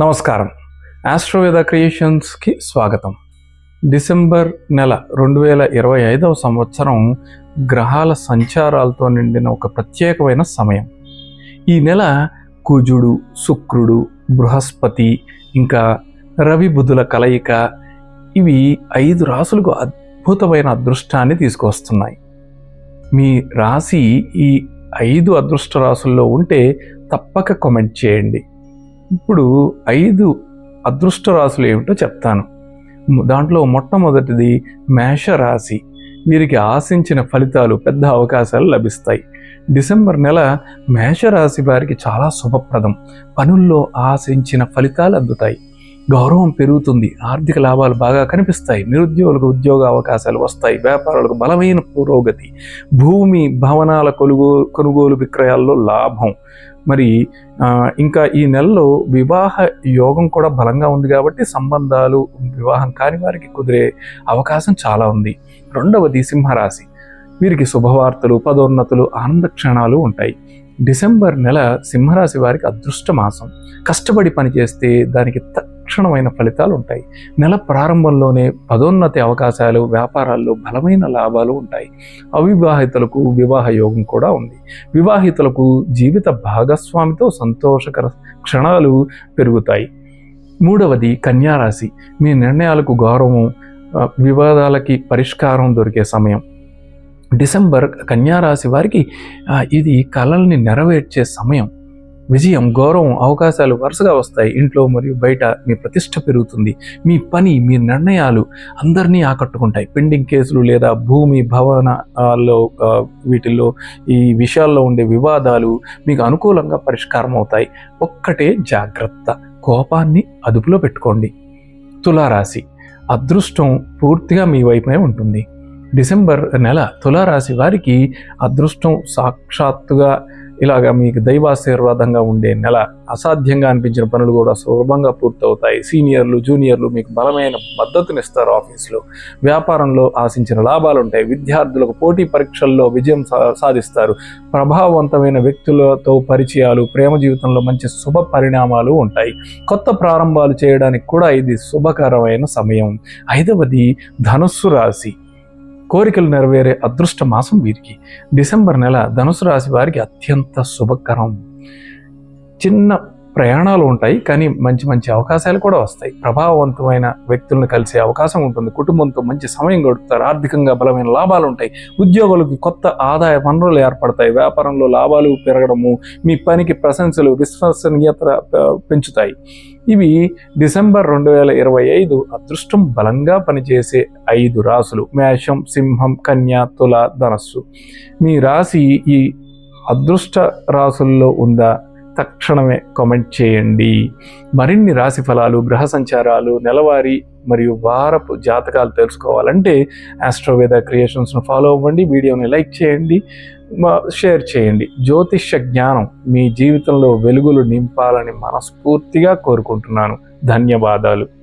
నమస్కారం. ఆస్ట్రోవేద క్రియేషన్స్కి స్వాగతం. డిసెంబర్ నెల రెండు వేల ఇరవై ఐదవ సంవత్సరం గ్రహాల సంచారాలతో నిండిన ఒక ప్రత్యేకమైన సమయం. ఈ నెల కుజుడు శుక్రుడు బృహస్పతి ఇంకా రవి బుధుల కలయిక ఇవి ఐదు రాసులకు అద్భుతమైన అదృష్టాన్ని తీసుకొస్తున్నాయి మీ రాశి ఈ ఐదు అదృష్ట రాసుల్లో ఉంటే తప్పక కామెంట్ చేయండి. ఇప్పుడు ఐదు అదృష్ట రాశులు ఏమిటో చెప్తాను. దాంట్లో మొట్టమొదటిది మేషరాశి వీరికి ఆశించిన ఫలితాలు పెద్ద అవకాశాలు లభిస్తాయి. డిసెంబర్ నెల మేషరాశి వారికి చాలా శుభప్రదం. పనుల్లో ఆశించిన ఫలితాలు అందుతాయి. గౌరవం పెరుగుతుంది ఆర్థిక లాభాలు బాగా కనిపిస్తాయి నిరుద్యోగులకు ఉద్యోగ అవకాశాలు వస్తాయి వ్యాపారులకు బలమైన పురోగతి భూమి భవనాల కొనుగోలు కొనుగోలు విక్రయాల్లో లాభం మరి ఇంకా ఈ నెలలో వివాహ యోగం కూడా బలంగా ఉంది కాబట్టి సంబంధాలు వివాహం కాని వారికి కుదిరే అవకాశం చాలా ఉంది. రెండవది సింహరాశి. వీరికి శుభవార్తలు పదోన్నతులు ఆనంద క్షణాలు ఉంటాయి. డిసెంబర్ నెల సింహరాశి వారికి అదృష్ట మాసం కష్టపడి పనిచేస్తే దానికి తక్షణమైన ఫలితాలు ఉంటాయి. నెల ప్రారంభంలోనే పదోన్నతి అవకాశాలు వ్యాపారాల్లో బలమైన లాభాలు ఉంటాయి. అవివాహితులకు వివాహ యోగం కూడా ఉంది. వివాహితులకు జీవిత భాగస్వామితో సంతోషకర క్షణాలు పెరుగుతాయి. మూడవది కన్యారాశి. మీ నిర్ణయాలకు గౌరవం వివాదాలకి పరిష్కారం దొరికే సమయం. డిసెంబర్ కన్యారాశి వారికి ఇది కళల్ని నెరవేర్చే సమయం. విజయం గౌరవం అవకాశాలు వరుసగా వస్తాయి. ఇంట్లో మరియు బయట మీ ప్రతిష్ట పెరుగుతుంది. మీ పని మీ నిర్ణయాలు అందరినీ ఆకట్టుకుంటాయి. పెండింగ్ కేసులు లేదా భూమి భవనాల్లో వీటిల్లో ఈ విషయాల్లో ఉండే వివాదాలు మీకు అనుకూలంగా పరిష్కారం అవుతాయి. ఒక్కటే జాగ్రత్త. కోపాన్ని అదుపులో పెట్టుకోండి. తులారాశి. అదృష్టం పూర్తిగా మీ వైపునే ఉంటుంది. డిసెంబర్ నెల తులారాశి వారికి అదృష్టం సాక్షాత్తుగా ఇలాగ మీకు దైవాశీర్వాదంగా ఉండే నెల అసాధ్యంగా అనిపించిన పనులు కూడా సులభంగా పూర్తవుతాయి. సీనియర్లు జూనియర్లు మీకు బలమైన మద్దతునిస్తారు ఆఫీస్లో. వ్యాపారంలో ఆశించిన లాభాలు ఉంటాయి. విద్యార్థులకు పోటీ పరీక్షల్లో విజయం సా- సాధిస్తారు. ప్రభావవంతమైన వ్యక్తులతో పరిచయాలు ప్రేమ జీవితంలో మంచి శుభ పరిణామాలు ఉంటాయి. కొత్త ప్రారంభాలు చేయడానికి కూడా ఇది శుభకరమైన సమయం. ఐదవది ధనుస్సు రాశి. కోరికలు నెరవేరే అదృష్ట మాసం వీరికి. డిసెంబర్ నెల ధనుసు రాశి వారికి అత్యంత శుభకరం. చిన్న ప్రయాణాలు ఉంటాయి కానీ మంచి మంచి అవకాశాలు కూడా వస్తాయి. ప్రభావవంతమైన వ్యక్తులను కలిసే అవకాశం ఉంటుంది. కుటుంబంతో మంచి సమయం గడుపుతారు. ఆర్థికంగా బలమైన లాభాలు ఉంటాయి. ఉద్యోగులకు కొత్త ఆదాయ వనరులు ఏర్పడతాయి. వ్యాపారంలో లాభాలు పెరగడము మీ పనికి ప్రశంసలు విశ్వసనీయత పెంచుతాయి. ఇవి డిసెంబర్ రెండు వేల ఇరవై ఐదు అదృష్టం బలంగా పనిచేసే ఐదు రాసులు. మేషం సింహం కన్య తుల ధనస్సు. మీ రాశి ఈ అదృష్ట రాసుల్లో ఉందా? తక్షణమే కామెంట్ చేయండి. మరిన్ని రాశి ఫలాలు గ్రహ సంచారాలు నెలవారీ మరియు వారపు జాతకాలు తెలుసుకోవాలంటే ఆస్ట్రోవేద క్రియేషన్స్ను ఫాలో అవ్వండి వీడియోని లైక్ చేయండి షేర్ చేయండి. జ్యోతిష్య జ్ఞానం మీ జీవితంలో వెలుగులు నింపాలని మనస్ఫూర్తిగా కోరుకుంటున్నాను. ధన్యవాదాలు.